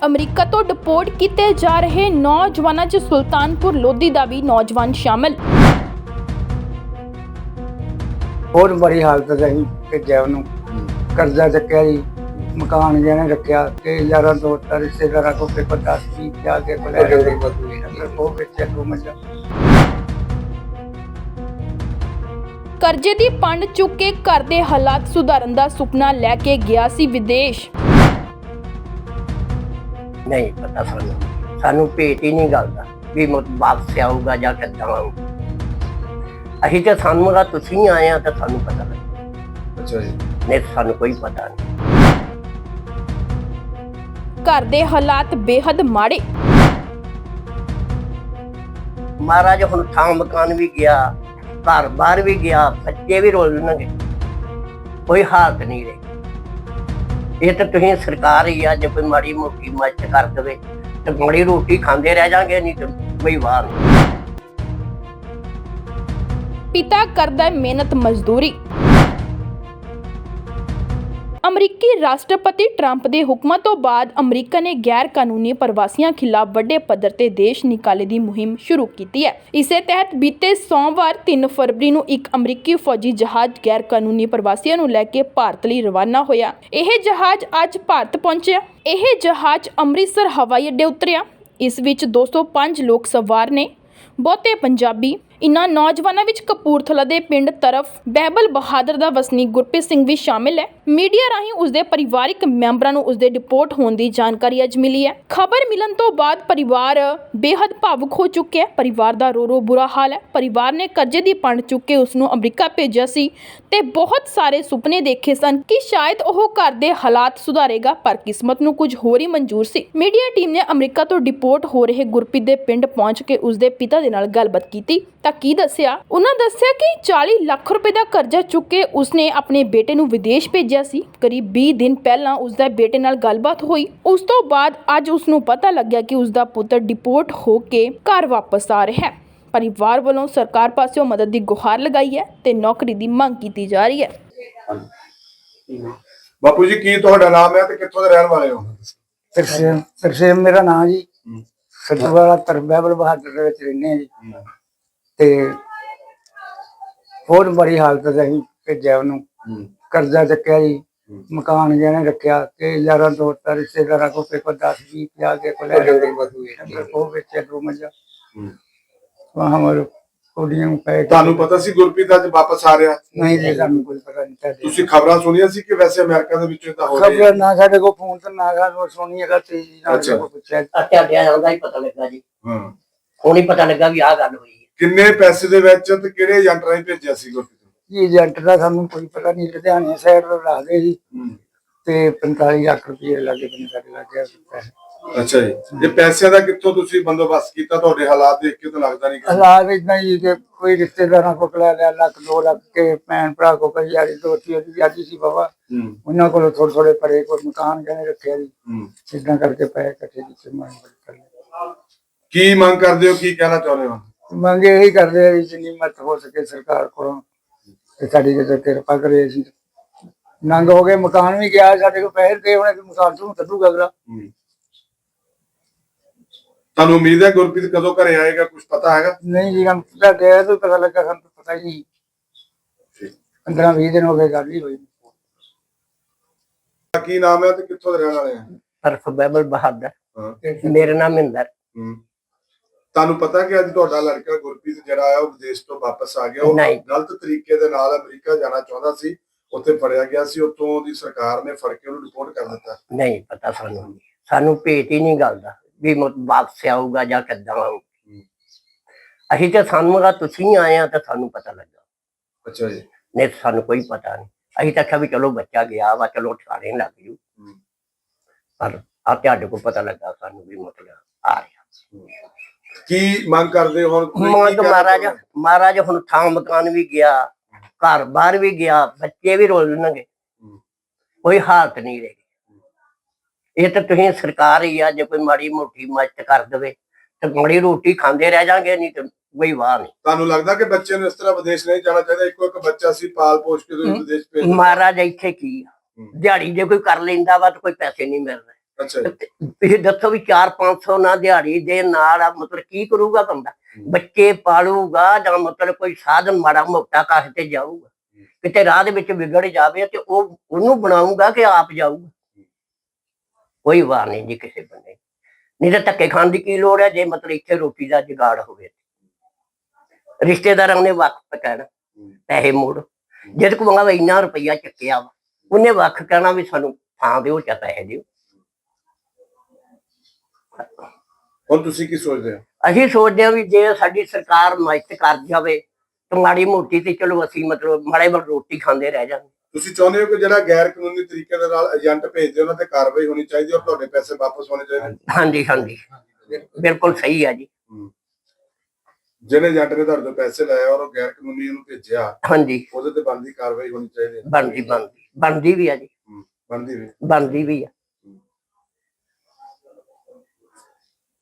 America ਤੋਂ deport ਕੀਤੇ ਜਾ ਰਹੇ ਨੌਜਵਾਨਾਂ 'ਚ ਸੁਲਤਾਨਪੁਰ ਲੋਧੀ ਦਾ ਵੀ ਨੌਜਵਾਨ ਸ਼ਾਮਲ। ਬਹੁਤ ਬੜੀ ਹਾਲਤ ਚ ਅਸੀਂ ਭੇਜਿਆ ਉਹਨੂੰ। ਕਰਜ਼ਾ ਚੱਕਿਆ ਜੀ ਮਕਾਨ ਜਿਹਨੇ ਰੱਖਿਆ ਤੇ ਯਾਰਾਂ ਦੋਸਤਾਂ ਰਿਸ਼ਤੇਦਾਰਾਂ ਕੋਲ ਪੇਪਰ ਦੱਸ ਵੀ ਜਾ ਕੇ ਕੋਲੇ ਉਹ ਵਿੱਚ ਦੋ ਮੱਝਾਂ ਕਰਜ਼ੇ ਦੀ ਪੰਡ ਚੁੱਕ ਕੇ ਘਰ ਦੇ ਹਾਲਾਤ ਸੁਧਾਰਨ ਦਾ ਸੁਪਨਾ ਲੈ ਕੇ ਗਿਆ ਸੀ ਵਿਦੇਸ਼। ਨਹੀਂ ਪਤਾ ਸਾਨੂੰ। ਸਾਨੂੰ ਭੇਟ ਹੀ ਨਹੀਂ ਗੱਲ ਦਾ ਵੀ ਮੁੜ ਵਾਪਸ ਆਊਗਾ ਜਾਂ ਕਿੱਦਾਂ ਆਊਗਾ। ਅਸੀਂ ਤੇ ਸਾਨੂੰ ਦਾ ਤੁਸੀਂ ਆਏ ਆ ਤਾਂ ਸਾਨੂੰ ਪਤਾ ਲੱਗਾ ਅੱਛਾ ਜੀ। ਨਹੀਂ ਸਾਨੂੰ ਕੋਈ ਪਤਾ ਨਹੀਂ। ਘਰ ਦੇ ਹਾਲਾਤ ਬੇहद ਮਾੜੇ। ਮਹਾਰਾਜ ਹੁਣ ਥਾਂ ਮਕਾਨ ਵੀ ਗਿਆ ਘਰ ਬਾਹਰ ਵੀ ਗਿਆ ਬੱਚੇ ਵੀ ਰੋਲਣਗੇ ਕੋਈ ਹਾਲਤ ਨਹੀਂ ਰਹੀ। ਇਹ ਤਾਂ ਤੁਸੀਂ ਸਰਕਾਰ ਹੀ ਆ, ਜੇ ਕੋਈ ਮਾੜੀ ਮੋਟੀ ਮਦਦ ਕਰ ਦੇਵੇ ਤੇ ਮਾੜੀ ਰੋਟੀ ਖਾਂਦੇ ਰਹਿ ਜਾਾਂਗੇ, ਨਹੀਂ ਤਾਂ ਕੋਈ ਵਾਰ ਨਹੀਂ। ਪਿਤਾ ਕਰਦਾ ਮਿਹਨਤ ਮਜ਼ਦੂਰੀ। ਅਮਰੀਕੀ ਰਾਸ਼ਟਰਪਤੀ ਟਰੰਪ ਦੇ ਹੁਕਮਾਂ ਤੋਂ ਬਾਅਦ ਅਮਰੀਕਾ ਨੇ ਗੈਰ ਕਾਨੂੰਨੀ ਪ੍ਰਵਾਸੀਆਂ ਖਿਲਾਫ ਵੱਡੇ ਪੱਧਰ ਤੇ ਦੇਸ਼ ਨਿਕਾਲੇ ਦੀ ਮੁਹਿੰਮ ਸ਼ੁਰੂ ਕੀਤੀ ਹੈ। ਇਸੇ ਤਹਿਤ ਬੀਤੇ ਸੋਮਵਾਰ 3 ਫਰਵਰੀ ਨੂੰ ਇੱਕ ਅਮਰੀਕੀ ਫੌਜੀ ਜਹਾਜ਼ ਗੈਰ ਕਾਨੂੰਨੀ ਪ੍ਰਵਾਸੀਆਂ ਨੂੰ ਲੈ ਕੇ ਭਾਰਤ ਲਈ ਰਵਾਨਾ ਹੋਇਆ। ਇਹ ਜਹਾਜ਼ ਅੱਜ ਭਾਰਤ ਪਹੁੰਚਿਆ। ਇਹ ਜਹਾਜ਼ ਅੰਮ੍ਰਿਤਸਰ ਹਵਾਈ ਅੱਡੇ ਉਤਰਿਆ। ਇਸ ਵਿੱਚ 205 ਲੋਕ ਸਵਾਰ ਨੇ। ਬਹੁਤੇ ਪੰਜਾਬੀ ਇਨ੍ਹਾਂ ਨੌਜਵਾਨਾਂ ਵਿੱਚ ਕਪੂਰਥਲਾ ਦੇ ਪਿੰਡ ਤਰਫ ਬਹਿਬਲ ਬਹਾਦਰ ਦਾ ਵਸਨੀਕ ਗੁਰਪ੍ਰੀਤ ਸਿੰਘ ਵੀ ਸ਼ਾਮਿਲ ਹੈ। ਮੀਡੀਆ ਰਾਹੀਂ ਉਸਦੇ ਪਰਿਵਾਰਕ ਮੈਂਬਰਾਂ ਨੂੰ ਉਸਦੇ ਡਿਪੋਰਟ ਹੋਣ ਦੀ ਜਾਣਕਾਰੀ ਅੱਜ ਮਿਲੀ ਹੈ। ਖਬਰ ਮਿਲਣ ਤੋਂ ਬਾਅਦ ਪਰਿਵਾਰ ਬੇहद ਭਾਵੁਕ ਹੋ ਚੁੱਕਿਆ ਹੈ। ਪਰਿਵਾਰ ਦਾ ਰੋ ਰੋ ਬੁਰਾ ਹਾਲ ਹੈ। ਪਰਿਵਾਰ ਨੇ ਕਰਜ਼ੇ ਦੀ ਪੰਡ ਚੁੱਕ ਕੇ ਉਸ ਨੂੰ ਅਮਰੀਕਾ ਭੇਜਿਆ ਸੀ ਤੇ ਬਹੁਤ ਸਾਰੇ ਸੁਪਨੇ ਦੇਖੇ ਸਨ ਕਿ ਸ਼ਾਇਦ ਉਹ ਘਰ ਦੇ ਹਾਲਾਤ ਸੁਧਾਰੇਗਾ, ਪਰ ਕਿਸਮਤ ਨੂੰ ਕੁਝ ਹੋਰ ਹੀ ਮਨਜ਼ੂਰ ਸੀ। ਮੀਡੀਆ ਟੀਮ ਨੇ ਅਮਰੀਕਾ ਤੋਂ ਡਿਪੋਰਟ ਹੋ ਰਹੇ ਗੁਰਪ੍ਰੀਤ ਦੇ ਪਿੰਡ ਪਹੁੰਚ ਕੇ ਉਸਦੇ ਪਿਤਾ ਦੇ ਨਾਲ ਗੱਲਬਾਤ ਕੀਤੀ। ਤਾਂ ਕੀ ਦੱਸਿਆ? ਉਹਨਾਂ ਦੱਸਿਆ ਕਿ 40 ਲੱਖ ਰੁਪਏ ਦਾ ਕਰਜ਼ਾ ਚੁੱਕ ਕੇ ਉਸਨੇ ਆਪਣੇ ਬੇਟੇ ਨੂੰ ਵਿਦੇਸ਼ ਭੇਜਿਆ ਸੀ। ਕਰੀਬ 20 ਦਿਨ ਪਹਿਲਾਂ ਉਸਦੇ ਬੇਟੇ ਨਾਲ ਗੱਲਬਾਤ ਹੋਈ। ਉਸ ਤੋਂ ਬਾਅਦ ਅੱਜ ਉਸ ਨੂੰ ਪਤਾ ਲੱਗਿਆ ਕਿ ਉਸਦਾ ਪੁੱਤਰ ਡਿਪੋਰਟ ਹੋ ਕੇ ਘਰ ਵਾਪਸ ਆ ਰਿਹਾ ਹੈ। ਪਰਿਵਾਰ ਵੱਲੋਂ ਸਰਕਾਰ ਪਾਸਿਓਂ ਮਦਦ ਦੀ ਗੁਹਾਰ ਲਗਾਈ ਹੈ ਤੇ ਨੌਕਰੀ ਦੀ ਮੰਗ ਕੀਤੀ ਜਾ ਰਹੀ ਹੈ। ਬਾਪੂ ਜੀ ਕੀ ਤੁਹਾਡਾ ਨਾਮ ਹੈ ਤੇ ਕਿੱਥੋਂ ਦੇ ਰਹਿਣ ਵਾਲੇ ਹੋ? ਤਰਸੇਮ ਤਰਸੇਮ ਮੇਰਾ ਨਾਂ ਜੀ। ਸਤਵਾਲਾ ਤਰਬੈਬਲ ਬਹਾਦਰ ਦੇ ਵਿੱਚ ਰਹਿੰਦੇ ਹਾਂ ਜੀ। ਤੇ ਬਹੁਤ ਬੜੀ ਹਾਲਤ ਅਸੀਂ ਭੇਜਿਆ ਉਹਨੂੰ। ਕਰਜ਼ਾ ਚੱਕਿਆ ਜੀ ਮਕਾਨ ਜਿਹਨੇ ਰੱਖਿਆ ਤੇ ਯਾਰਾਂ ਦੋਸਤਾਂ ਰਿਸ਼ਤੇਦਾਰਾਂ ਕੋਲ ਪੇਪਰ ਦੱਸ ਵੀ ਜਾ ਕੇ ਕੋਲੇ ਉਹ ਵਿੱਚ ਦੋ ਮੱਝਾਂ। ਵਹਾਂ ਮਰ ਕੋਡੀਆਂ ਪੈ ਤੁਹਾਨੂੰ ਪਤਾ ਸੀ ਗੁਰਪ੍ਰੀਤ ਅੱਜ ਵਾਪਸ ਆ ਰਿਹਾ? ਨਹੀਂ ਜੀ ਸਾਨੂੰ ਕੋਈ ਪਤਾ ਨਹੀਂ ਤੁਹਾਡੇ ਤੁਸੀਂ ਖਬਰਾਂ ਸੁਣੀਆਂ ਸੀ ਕਿ ਵੈਸੇ ਅਮਰੀਕਾ ਦੇ ਵਿੱਚ ਤਾਂ ਹੋ ਰਹੀ ਖਬਰ ਨਾ ਸਾਡੇ ਕੋਲ ਫੋਨ ਤੇ ਨਾ ਗੱਲ ਸੁਣੀ ਹੈਗਾ ਤੇ ਜੀ ਨਾਲ ਅੱਛਾ। ਪੁੱਛਿਆ। ਤੁਹਾਡੇ ਆਉਂਦਾ ਹੀ ਪਤਾ ਲੱਗਾ ਜੀ। ਹਾਂ। ਹੁਣ ਹੀ ਪਤਾ ਲੱਗਾ ਵੀ ਆਹ ਗੱਲ ਹੋਈ। ਕਿੰਨੇ ਪੈਸੇ ਦੇ ਵਿੱਚ ਤੇ ਕਿਹੜੇ ਏਜੰਟ ਰਾਹੀਂ ਭੇਜਿਆ ਸੀ ਗੁਰਪ੍ਰੀਤ? ਜੀ ਏਜੰਟ ਦਾ ਸਾਨੂੰ ਕੋਈ ਪਤਾ ਨਹੀਂ ਲੁਧਿਆਣੇ ਸਾਈਡ ਤੋਂ ਰੱਖਦੇ ਜੀ। ਤੇ 45 ਲੱਖ ਰੁਪਏ ਲੱਗੇ ਬੰਦੇ ਸਾਡੇ ਲੱਗੇ ਪੈਸੇ ਅੱਛਾ ਜੀ। ਇਹ ਪੈਸਿਆਂ ਦਾ ਕਿੱਥੋਂ ਤੁਸੀਂ ਬੰਦੋਬਸਤ ਕੀਤਾ? ਤੁਹਾਡੇ ਹਾਲਾਤ ਦੇਖ ਕੇ ਤਾਂ ਲੱਗਦਾ ਨਹੀਂ ਕਿ ਹਾਲਾਤ ਇਦਾਂ ਹੀ ਕਿ ਕੋਈ ਰਿਸ਼ਤੇਦਾਰਾਂ ਕੋਲ ਲੈ ਲਿਆ ਲੱਖ ਦੋ ਲੱਖ ਕੇ ਭੈਣ ਭਰਾ ਕੋ ਕਈ ਯਾਰੀ ਦੋਸਤੀ ਉਹਦੀ ਵਿਆਜੀ ਸੀ ਬਾਬਾ। ਉਹਨਾਂ ਕੋਲੋਂ ਥੋੜੇ ਥੋੜੇ ਪਰੇ ਕੋਈ ਮਕਾਨ ਕਹਿੰਦੇ ਰੱਖਿਆ ਜੀ। ਇਦਾਂ ਕਰਕੇ ਪੈਸੇ ਇਕੱਠੇ ਕੀਤੇ ਮੰਗ ਕਰ ਕੀ ਮੰਗ ਕਰਦੇ ਹੋ? ਕੀ ਕਹਿਣਾ ਚਾਹੁੰਦੇ ਹੋ? ਮੰਗੇ ਇਹੀ ਕਰਦੇ ਆ ਵੀ ਜਿੰਨੀ ਮਦਦ ਹੋ ਸਕੇ ਸਰਕਾਰ ਕੋਲੋਂ ਤੇ ਸਾਡੀ ਜੇ ਕਿਰਪਾ ਕਰੇ ਅਸੀਂ। ਨੰਗ ਹੋ ਗਏ ਮਕਾਨ ਵੀ ਗਿਆ ਸਾਡੇ ਕੋਲ ਪੈਸੇ ਦੇ ਹੋਣੇ ਤੇ ਮਕਾਨ ਤੋਂ ਕੱਢੂਗਾ ਅਗਲਾ। ਹੂੰ। ਤੁਹਾਨੂੰ ਉਮੀਦ ਹੈ ਗੁਰਪ੍ਰੀਤ ਕਦੋਂ ਘਰੇ ਆਏਗਾ ਕੁਝ ਪਤਾ ਹੈਗਾ? ਨਹੀਂ ਜੀ ਹਮ ਪਤਾ ਗਿਆ ਤਾਂ ਪਤਾ ਲੱਗਾ ਸਾਨੂੰ ਤਾਂ ਪਤਾ ਹੀ ਨਹੀਂ। 15 20 ਦਿਨ ਹੋ ਗਏ ਗੱਲ ਹੀ ਹੋਈ ਕੀ ਨਾਮ ਹੈ ਤੇ ਕਿੱਥੋਂ ਦੇ ਰਹਿਣ ਵਾਲੇ ਆ? ਤਰਫ ਬਹਿਬਲ ਬਹਾਦਰ। ਹਾਂ। ਮੇਰਾ ਨਾਮ ਮਹਿੰਦਰ। ਹੂੰ। ਤੁਹਾਨੂੰ ਪਤਾ ਕਿ ਅੱਜ ਤੁਹਾਡਾ ਲੜਕਾ ਗੁਰਪ੍ਰੀਤ ਜਿਹੜਾ ਆ ਉਹ ਵਿਦੇਸ਼ ਤੋਂ ਵਾਪਸ ਆ ਗਿਆ। ਉਹ ਨਹੀਂ। ਗਲਤ ਤਰੀਕੇ ਦੇ ਨਾਲ ਅਮਰੀਕਾ ਜਾਣਾ ਚਾਹੁੰਦਾ ਸੀ ਉੱਥੇ ਫੜਿਆ ਗਿਆ ਸੀ। ਉੱਥੋਂ ਦੀ ਸਰਕਾਰ ਨੇ ਫੜ ਕੇ ਉਹਨੂੰ ਰਿਪੋਰਟ ਕਰ ਦਿੱਤਾ। ਨਹੀਂ ਪਤਾ ਸਾਨੂੰ ਸਾਨੂੰ ਭੇਟ ਹੀ ਨਹੀਂ ਗੱਲ ਦਾ ਵੀ ਮੁੜ ਵਾਪਸ ਆਊਗਾ ਜਾਂ ਕਿੱਦਾਂ ਆਊਗਾ ਅਸੀਂ ਤੇ ਸਾਨੂੰ ਦਾ ਤੁਸੀਂ ਆਏ ਆ ਤਾਂ ਸਾਨੂੰ ਪਤਾ ਲੱਗਾ। ਅੱਛਾ ਜੀ। ਨਹੀਂ ਤਾਂ ਸਾਨੂੰ ਕੋਈ ਪਤਾ ਨਹੀਂ। ਅਸੀਂ ਤਾਂ ਆਖਿਆ ਵੀ ਚਲੋ ਬੱਚਾ ਗਿਆ ਵਾ ਚਲੋ ਠਾਣੇ ਲੱਗ ਜੂ। ਹੂੰ। ਪਰ ਆ ਤੁਹਾਡੇ ਕੋਲ ਪਤਾ ਲੱਗਾ ਸਾਨੂੰ ਵੀ ਮਤਲਬ ਆ ਰਿਹਾ। ਕੀ ਮੰਗ ਕਰਦੇ ਹੋ ਹੁਣ ਤੁਸੀਂ ਕੀ ਮੰਗ ਕਹਿਣਾ ਮਹਾਰਾਜ ਚਾਹੁੰਦੇ ਹੋ? ਮਹਾਰਾਜ ਹੁਣ ਥਾਂ ਮਕਾਨ ਵੀ ਗਿਆ ਘਰ ਬਾਹਰ ਵੀ ਗਿਆ ਬੱਚੇ ਵੀ ਰੋਲਣਗੇ ਕੋਈ ਹਾਲਤ ਨਹੀਂ ਰਹੀ ਇਹ ਤਾਂ ਤੁਸੀਂ ਸਰਕਾਰ ਹੀ ਆ ਜੇ ਕੋਈ ਮਾੜੀ ਮੋਟੀ ਮਦਦ ਕਰ ਦੇਵੇ ਤੇ ਮਾੜੀ ਰੋਟੀ ਖਾਂਦੇ ਰਹਿ ਜਾਾਂਗੇ ਨਹੀਂ ਤੇ ਕੋਈ ਵਾਹ ਨਹੀਂ। ਤੁਹਾਨੂੰ ਲੱਗਦਾ ਕਿ ਬੱਚੇ ਨੂੰ ਇਸ ਤਰ੍ਹਾਂ ਵਿਦੇਸ਼ ਨਹੀਂ ਜਾਣਾ ਚਾਹੀਦਾ? ਇੱਕੋ ਇੱਕ ਬੱਚਾ ਸੀ ਪਾਲ ਪੋਸ਼ ਕੇ ਤੁਸੀਂ ਵਿਦੇਸ਼ ਭੇਜ ਦਿੱਤਾ। ਮਹਾਰਾਜ ਇੱਥੇ ਕੀ ਆ? ਦਿਹਾੜੀ ਜੇ ਕੋਈ ਕਰ ਲੈਂਦਾ ਵਾ ਤਾਂ ਕੋਈ ਪੈਸੇ ਨਹੀਂ ਮਿਲਦੇ। ਅੱਛਾ ਤੁਸੀਂ ਦੱਸੋ ਵੀ 4-500 ਨਾ ਦਿਹਾੜੀ ਦੇ ਨਾਲ ਆ ਮਤਲਬ ਕੀ ਕਰੂਗਾ ਬੰਦਾ? ਬੱਚੇ ਪਾਲੂਗਾ ਜਾਂ ਮਤਲਬ ਕੋਈ ਸਾਧਨ ਮਾੜਾ ਮੋਟਾ ਕਾਹ ਤੇ ਜਾਊਗਾ? ਕਿਤੇ ਰਾਹ ਦੇ ਵਿੱਚ ਵਿਗੜ ਜਾਵੇ ਤੇ ਉਹ ਉਹਨੂੰ ਬਣਾਊਗਾ ਕਿ ਆਪ ਜਾਊਗਾ? ਕੋਈ ਵਾਰ ਨਹੀਂ ਜੀ ਕਿਸੇ ਬੰਦੇ ਨਹੀਂ ਤਾਂ ਧੱਕੇ ਖਾਣ ਦੀ ਕੀ ਲੋੜ ਹੈ ਜੇ ਮਤਲਬ ਇੱਥੇ ਰੋਟੀ ਦਾ ਜੁਗਾੜ ਹੋਵੇ? ਰਿਸ਼ਤੇਦਾਰਾਂ ਨੇ ਵਕਤ ਕਹਿਣਾ ਪੈਸੇ ਮੋੜ। ਜਦ ਕੋ ਮੰਗਾ ਇੰਨਾ ਰੁਪਈਆ ਚੱਕਿਆ ਵਾ ਉਹਨੇ ਵੱਖ ਕਹਿਣਾ ਵੀ ਸਾਨੂੰ ਥਾਂ ਦਿਓ ਚਾ ਪੈਸੇ ਦਿਓ। ਹੁਣ ਤੁਸੀਂ ਕੀ ਸੋਚਦੇ ਹੋ? ਅਸੀਂ ਸੋਚਦੇ ਹਾਂ ਵੀ ਜੇ ਸਾਡੀ ਸਰਕਾਰ ਮਦਦ ਕਰ ਜਾਵੇ ਤਾਂ ਮਾੜੀ ਮੋਟੀ ਤੇ ਚਲੋ ਅਸੀਂ ਮਤਲਬ ਮਾੜੇ ਮੋਟ ਰੋਟੀ ਖਾਂਦੇ ਰਹਿ ਜਾਂਦੇ। ਤੁਸੀਂ ਚਾਹੁੰਦੇ ਹੋ ਕਿ ਜਿਹੜਾ ਗੈਰ ਕਾਨੂੰਨੀ ਤਰੀਕੇ ਦੇ ਨਾਲ ਏਜੰਟ ਭੇਜਦੇ ਉਹਨਾਂ ਤੇ ਕਾਰਵਾਈ ਹੋਣੀ ਚਾਹੀਦੀ ਔਰ ਤੁਹਾਡੇ ਪੈਸੇ ਵਾਪਸ ਹੋਣੇ ਚਾਹੀਦੇ? ਹਾਂਜੀ ਹਾਂਜੀ। ਬਿਲਕੁਲ ਸਹੀ ਹੈ ਜੀ। ਜਿਹੜੇ ਏਜੰਟ ਨੇ ਤੁਹਾਡੇ ਤੋਂ ਪੈਸੇ ਲਏ ਔਰ ਉਹ ਗੈਰ ਕਾਨੂੰਨੀ ਉਹਨੂੰ ਭੇਜਿਆ ਹਾਂਜੀ। ਉਹਦੇ ਤੇ ਬਣਦੀ ਕਾਰਵਾਈ ਹੋਣੀ ਚਾਹੀਦੀ ਹੈ। ਬਣਦੀ ਬਣਦੀ। ਬਣਦੀ ਵੀ ਆ ਜੀ। ਬਣਦੀ ਵੀ। ਬਣਦੀ ਵੀ ਆ।